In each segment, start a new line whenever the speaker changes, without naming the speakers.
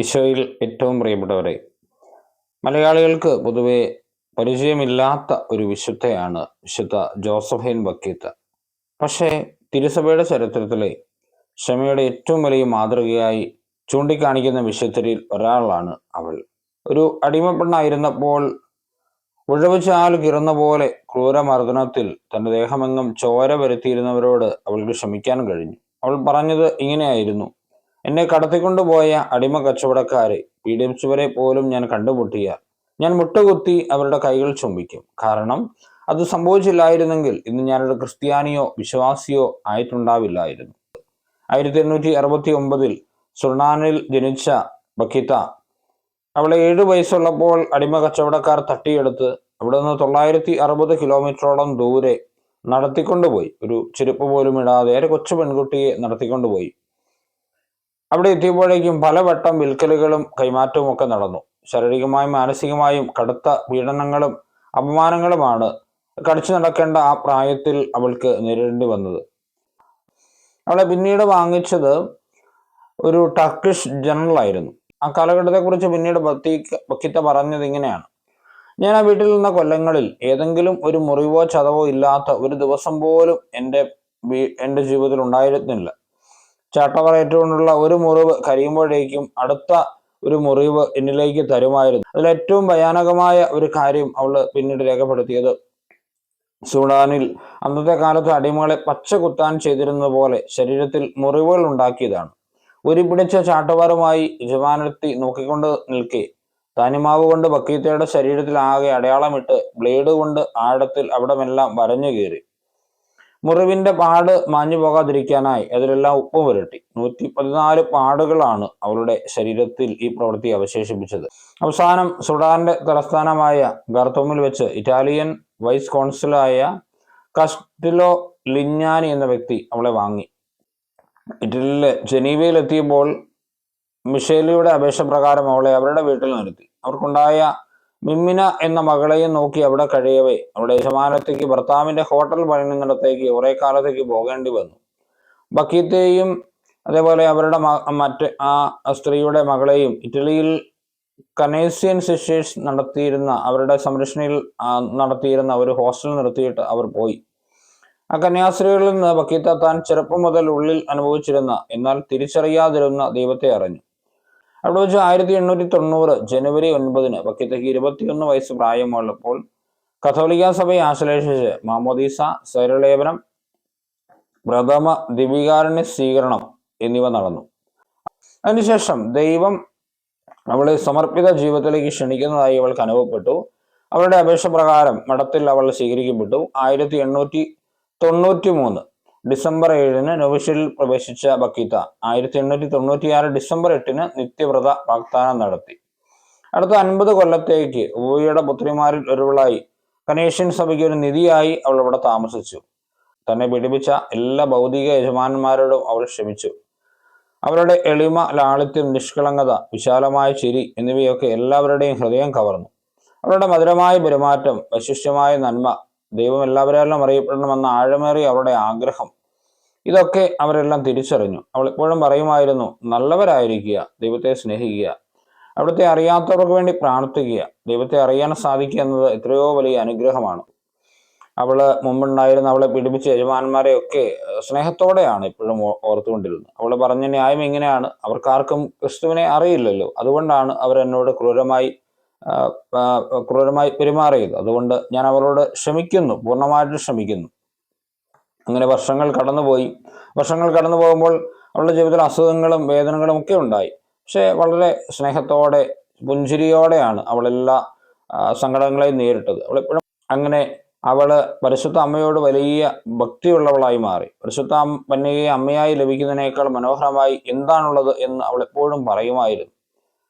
ഈശോയിൽ ഏറ്റവും പ്രിയപ്പെട്ടവരെ മലയാളികൾക്ക് പൊതുവെ പരിചയമില്ലാത്ത ഒരു വിശുദ്ധയാണ് വിശുദ്ധ ജോസഫൈൻ ബക്കീത്ത്. പക്ഷേ തിരുസഭയുടെ ചരിത്രത്തിലെ ക്ഷമയുടെ ഏറ്റവും വലിയ മാതൃകയായി ചൂണ്ടിക്കാണിക്കുന്ന വിശുദ്ധരിൽ ഒരാളാണ് അവൾ. ഒരു അടിമപ്പെണ്ണായിരുന്നപ്പോൾ ഉഴവുചാൽ കിറന്ന പോലെ ക്രൂരമർദ്ദനത്തിൽ തന്റെ ദേഹമെങ്ങും ചോര വരുത്തിയിരുന്നവരോട് അവൾക്ക് ക്ഷമിക്കാൻ കഴിഞ്ഞു. അവൾ പറഞ്ഞത് ഇങ്ങനെയായിരുന്നു എന്നെ കടത്തിക്കൊണ്ടുപോയ അടിമ കച്ചവടക്കാരെ പീഡിപ്പിച്ചവരെ പോലും ഞാൻ കണ്ടുമുട്ടിയ ഞാൻ മുട്ടുകുത്തി അവരുടെ കൈകൾ ചുംബിക്കും. കാരണം അത് സംഭവിച്ചില്ലായിരുന്നെങ്കിൽ ഇന്ന് ഞാനൊരു ക്രിസ്ത്യാനിയോ വിശ്വാസിയോ ആയിട്ടുണ്ടാവില്ലായിരുന്നു. ആയിരത്തി എണ്ണൂറ്റി അറുപത്തി ഒമ്പതിൽ സുർണാനിൽ ജനിച്ച ബക്കിത്ത അവളെ ഏഴു വയസ്സുള്ളപ്പോൾ അടിമ കച്ചവടക്കാർ തട്ടിയെടുത്ത് അവിടെ നിന്ന് തൊള്ളായിരത്തി അറുപത് കിലോമീറ്ററോളം ദൂരെ നടത്തിക്കൊണ്ടുപോയി. ഒരു ചെരുപ്പ് പോലും ഇടാതെ ഒരു കൊച്ചു പെൺകുട്ടിയെ നടത്തിക്കൊണ്ടുപോയി. അവിടെ എത്തിയപ്പോഴേക്കും പലവട്ടം വിൽക്കലുകളും കൈമാറ്റവും ഒക്കെ നടന്നു. ശാരീരികമായും മാനസികമായും കടുത്ത പീഡനങ്ങളും അപമാനങ്ങളുമാണ് കടിച്ചു നടക്കേണ്ട ആ പ്രായത്തിൽ അവൾക്ക് നേരിടേണ്ടി വന്നത്. അവളെ പിന്നീട് വാങ്ങിച്ചത് ഒരു ടർക്കിഷ് ജനറൽ ആയിരുന്നു. ആ കാലഘട്ടത്തെക്കുറിച്ച് പിന്നീട് ബത്തീക്ക ബക്കിത്ത പറഞ്ഞത് ഇങ്ങനെയാണ്. ഞാൻ ആ വീട്ടിൽ നിന്ന കൊല്ലങ്ങളിൽ ഏതെങ്കിലും ഒരു മുറിവോ ചതവോ ഇല്ലാത്ത ഒരു ദിവസം പോലും എന്റെ എന്റെ ജീവിതത്തിൽ ഉണ്ടായിരുന്നില്ല. ചാട്ടവറയേറ്റുകൊണ്ടുള്ള ഒരു മുറിവ് കരിയുമ്പോഴേക്കും അടുത്ത ഒരു മുറിവ് എന്നിലേക്ക് തരുമായിരുന്നു. അതിൽ ഏറ്റവും ഭയാനകമായ ഒരു കാര്യം അവൾ പിന്നീട് രേഖപ്പെടുത്തിയത്. സൂഡാനിൽ അന്നത്തെ കാലത്ത് അടിമകളെ പച്ച കുത്താൻ ചെയ്തിരുന്നത് പോലെ ശരീരത്തിൽ മുറിവുകൾ ഉണ്ടാക്കിയതാണ്. ഒരു പിടിച്ച ചാട്ടവാറുമായി യജമാനത്തി നോക്കിക്കൊണ്ട് നിൽക്കെ. താനിമാവ് കൊണ്ട് ബക്കീത്തയുടെ ശരീരത്തിൽ ആകെ അടയാളമിട്ട് ബ്ലേഡ് കൊണ്ട് ആഴത്തിൽ അവിടമെല്ലാം വരഞ്ഞു കീറി. മുറിവിന്റെ പാട് മാഞ്ഞു പോകാതിരിക്കാനായി അതിലെല്ലാം ഉപ്പ് പുരട്ടി. നൂറ്റി പതിനാല് പാടുകളാണ് അവരുടെ ശരീരത്തിൽ ഈ പ്രവൃത്തി അവശേഷിപ്പിച്ചത്. അവസാനം സുഡാന്റെ തലസ്ഥാനമായ ഗർത്തോമിൽ വെച്ച് ഇറ്റാലിയൻ വൈസ് കോൺസുലായ കസ്റ്റിലോ ലിഞ്ഞാനി എന്ന വ്യക്തി അവളെ വാങ്ങി. ഇറ്റലിയിലെ ജനീവയിലെത്തിയപ്പോൾ മിഷേലിയുടെ അപേക്ഷ പ്രകാരം അവളെ അവരുടെ വീട്ടിൽ നിർത്തി. അവർക്കുണ്ടായ മിമ്മിന എന്ന മകളെയും നോക്കി അവിടെ കഴിയവേ. അവിടെ യജമാനത്തേക്ക് ഭർത്താവിന്റെ ഹോട്ടൽ പണിയുന്നിടത്തേക്ക് കുറെ കാലത്തേക്ക് പോകേണ്ടി വന്നു. ബക്കീത്തെയും അതേപോലെ അവരുടെ മറ്റ് ആ സ്ത്രീയുടെ മകളെയും ഇറ്റലിയിൽ കനേസ്യൻ സിസ്റ്റേഴ്സ് നടത്തിയിരുന്ന അവരുടെ സംരക്ഷണയിൽ നടത്തിയിരുന്ന ഒരു ഹോസ്റ്റൽ നിർത്തിയിട്ട് അവർ പോയി. ആ കന്യാസ്ത്രീകളിൽ നിന്ന് ബക്കീത്ത താൻ ചെറുപ്പം മുതൽ ഉള്ളിൽ അനുഭവിച്ചിരുന്ന എന്നാൽ തിരിച്ചറിയാതിരുന്ന ദൈവത്തെ അറിഞ്ഞു. അവിടെ വെച്ച് ആയിരത്തി എണ്ണൂറ്റി തൊണ്ണൂറ് ജനുവരി ഒൻപതിന് ബക്കീത്തയ്ക്ക് ഇരുപത്തിയൊന്ന് വയസ്സ് പ്രായമുള്ളപ്പോൾ കത്തോലിക്ക സഭയെ ആശ്ലേഷിച്ച് മാമോദീസ സ്വരലേപനം പ്രഥമ ദിവികാരുണ്യ സ്വീകരണം എന്നിവ നടന്നു. അതിനുശേഷം ദൈവം അവളെ സമർപ്പിത ജീവിതത്തിലേക്ക് ക്ഷണിക്കുന്നതായി അവൾക്ക് അനുഭവപ്പെട്ടു. അവളുടെ അപേക്ഷ പ്രകാരം മഠത്തിൽ അവൾ സ്വീകരിക്കപ്പെട്ടു. ആയിരത്തി എണ്ണൂറ്റി തൊണ്ണൂറ്റി മൂന്ന് ഡിസംബർ ഏഴിന് നൊവിഷ്യലിൽ പ്രവേശിച്ച ബക്കീത്ത. ആയിരത്തി എണ്ണൂറ്റി തൊണ്ണൂറ്റിയാറ് ഡിസംബർ എട്ടിന് നിത്യവ്രത വാഗ്ദാനം നടത്തി. അടുത്ത അൻപത് കൊല്ലത്തേക്ക് ഊയുടെ പുത്രിമാരിൽ ഒരുവളായി കനേഷ്യൻ സഭയ്ക്ക് ഒരു നിധിയായി അവൾ ഇവിടെ താമസിച്ചു. തന്നെ പീഡിപ്പിച്ച എല്ലാ ഭൗതിക യജമാനന്മാരോടും അവൾ ക്ഷമിച്ചു. അവരുടെ എളിമ ലാളിത്യം നിഷ്കളങ്കത വിശാലമായ ചിരി എന്നിവയൊക്കെ എല്ലാവരുടെയും ഹൃദയം കവർന്നു. അവരുടെ മധുരമായ പെരുമാറ്റം വൈശിഷ്ട്യമായ നന്മ ദൈവം എല്ലാവരെല്ലാം അറിയപ്പെടണമെന്ന ആഴമേറിയ അവരുടെ ആഗ്രഹം. ഇതൊക്കെ അവരെല്ലാം തിരിച്ചറിഞ്ഞു. അവൾ എപ്പോഴും പറയുമായിരുന്നു നല്ലവരായിരിക്കുക ദൈവത്തെ സ്നേഹിക്കുക. അവിടുത്തെ അറിയാത്തവർക്ക് വേണ്ടി പ്രാർത്ഥിക്കുക. ദൈവത്തെ അറിയാൻ സാധിക്കുക എന്നത് എത്രയോ വലിയ അനുഗ്രഹമാണ്. അവൾ മുമ്പുണ്ടായിരുന്ന അവളെ പീഡിപ്പിച്ച യജമാന്മാരെ ഒക്കെ സ്നേഹത്തോടെയാണ് ഇപ്പോഴും ഓർത്തുകൊണ്ടിരുന്നത്. അവൾ പറഞ്ഞ ന്യായം ഇങ്ങനെയാണ്. അവർക്കാർക്കും ക്രിസ്തുവിനെ അറിയില്ലല്ലോ. അതുകൊണ്ടാണ് അവരെന്നോട് ക്രൂരമായി ക്രൂരമായി പെരുമാറിയത്. അതുകൊണ്ട് ഞാൻ അവരോട് ക്ഷമിക്കുന്നു പൂർണമായിട്ട് ക്ഷമിക്കുന്നു. അങ്ങനെ വർഷങ്ങൾ കടന്നുപോയി. വർഷങ്ങൾ കടന്നു പോകുമ്പോൾ അവളുടെ ജീവിതത്തിൽ അസുഖങ്ങളും വേദനകളും ഒക്കെ ഉണ്ടായി. പക്ഷേ വളരെ സ്നേഹത്തോടെ പുഞ്ചിരിയോടെയാണ് അവളെല്ലാ സങ്കടങ്ങളെയും നേരിട്ടത്. അവളെപ്പോഴും അങ്ങനെ അവൾ പരിശുദ്ധ അമ്മയോട് വലിയ ഭക്തിയുള്ളവളായി മാറി. പരിശുദ്ധ അമ്മയെ അമ്മയായി ലഭിക്കുന്നതിനേക്കാൾ മനോഹരമായി എന്താണുള്ളത് എന്ന് അവൾ എപ്പോഴും പറയുമായിരുന്നു.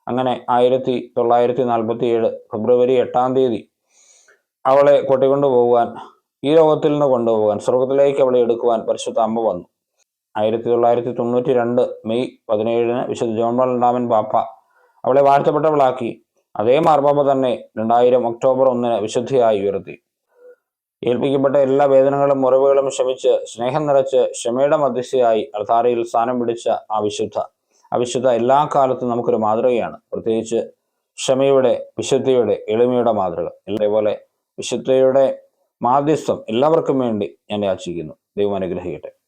അങ്ങനെ ആയിരത്തി തൊള്ളായിരത്തി നാൽപ്പത്തി ഏഴ് ഫെബ്രുവരി എട്ടാം തീയതി അവളെ കൊട്ടിക്കൊണ്ടു പോകുവാൻ ഈ ലോകത്തിൽ നിന്ന് കൊണ്ടുപോകാൻ സ്വർഗത്തിലേക്ക് അവളെ എടുക്കുവാൻ പരിശുദ്ധ അമ്മ വന്നു. ആയിരത്തി തൊള്ളായിരത്തി തൊണ്ണൂറ്റി രണ്ട് മെയ് പതിനേഴിന് വിശുദ്ധ ജോൺ രണ്ടാമൻ പാപ്പ അവളെ വാഴ്ത്തപ്പെട്ടവളാക്കി. അതേ മാർപ്പാപ്പ തന്നെ രണ്ടായിരം ഒക്ടോബർ ഒന്നിന് വിശുദ്ധിയായി ഉയർത്തി. ഏൽപ്പിക്കപ്പെട്ട എല്ലാ വേദനകളും മുറിവുകളും ക്ഷമിച്ച് സ്നേഹം നിറച്ച് ക്ഷമയുടെ മധ്യസ്ഥയായി അൾത്താരയിൽ സ്ഥാനം പിടിച്ച ആ വിശുദ്ധ ആ വിശുദ്ധ എല്ലാ കാലത്തും നമുക്കൊരു മാതൃകയാണ്. പ്രത്യേകിച്ച് ക്ഷമയുടെ വിശുദ്ധിയുടെ എളിമയുടെ മാതൃക. അതേപോലെ വിശുദ്ധയുടെ മാധ്യസ്ഥം എല്ലാവർക്കും വേണ്ടി ഞാൻ യാചിക്കുന്നു. ദൈവം അനുഗ്രഹിക്കട്ടെ.